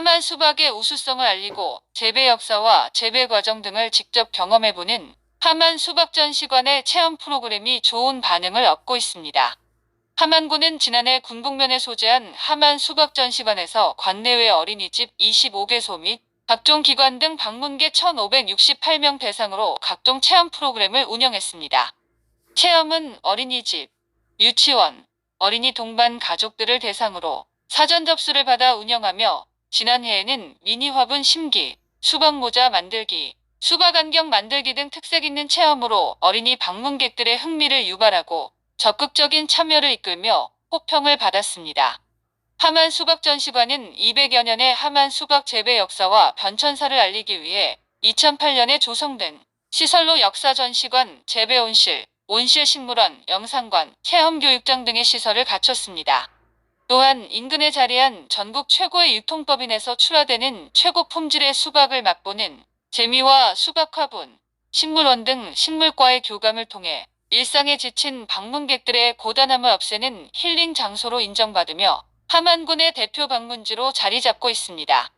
하만 수박의 우수성을 알리고 재배 역사와 재배 과정 등을 직접 경험해보는 하만 수박 전시관의 체험 프로그램이 좋은 반응을 얻고 있습니다. 하만군은 지난해 군북면에 소재한 하만 수박 전시관에서 관내외 어린이집 25개소 및 각종 기관 등 방문객 1,568명 대상으로 각종 체험 프로그램을 운영했습니다. 체험은 어린이집, 유치원, 어린이 동반 가족들을 대상으로 사전 접수를 받아 운영하며 지난해에는 미니 화분 심기, 수박 모자 만들기, 수박 안경 만들기 등 특색 있는 체험으로 어린이 방문객들의 흥미를 유발하고 적극적인 참여를 이끌며 호평을 받았습니다. 하만 수박 전시관은 200여 년의 하만 수박 재배 역사와 변천사를 알리기 위해 2008년에 조성된 시설로 역사 전시관, 재배 온실, 온실 식물원, 영상관, 체험 교육장 등의 시설을 갖췄습니다. 또한 인근에 자리한 전국 최고의 유통법인에서 출하되는 최고 품질의 수박을 맛보는 재미와 수박 화분, 식물원 등 식물과의 교감을 통해 일상에 지친 방문객들의 고단함을 없애는 힐링 장소로 인정받으며 하만군의 대표 방문지로 자리 잡고 있습니다.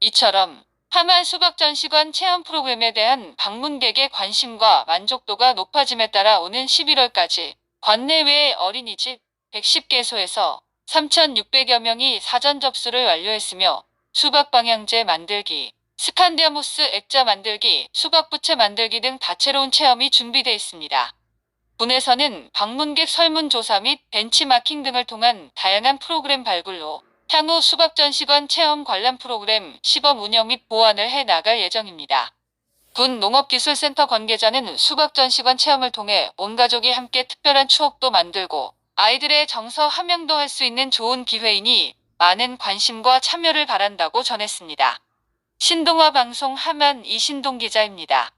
이처럼 하만 수박 전시관 체험 프로그램에 대한 방문객의 관심과 만족도가 높아짐에 따라 오는 11월까지 관내외 어린이집 110개소에서 3,600여 명이 사전 접수를 완료했으며 수박 방향제 만들기, 스칸디아모스 액자 만들기, 수박 부채 만들기 등 다채로운 체험이 준비되어 있습니다. 군에서는 방문객 설문조사 및 벤치마킹 등을 통한 다양한 프로그램 발굴로 향후 수박 전시관 체험 관람 프로그램 시범 운영 및 보완을 해 나갈 예정입니다. 군 농업기술센터 관계자는 수박 전시관 체험을 통해 온 가족이 함께 특별한 추억도 만들고 아이들의 정서 함양도 할 수 있는 좋은 기회이니 많은 관심과 참여를 바란다고 전했습니다. 신동화 방송 하만 이신동 기자입니다.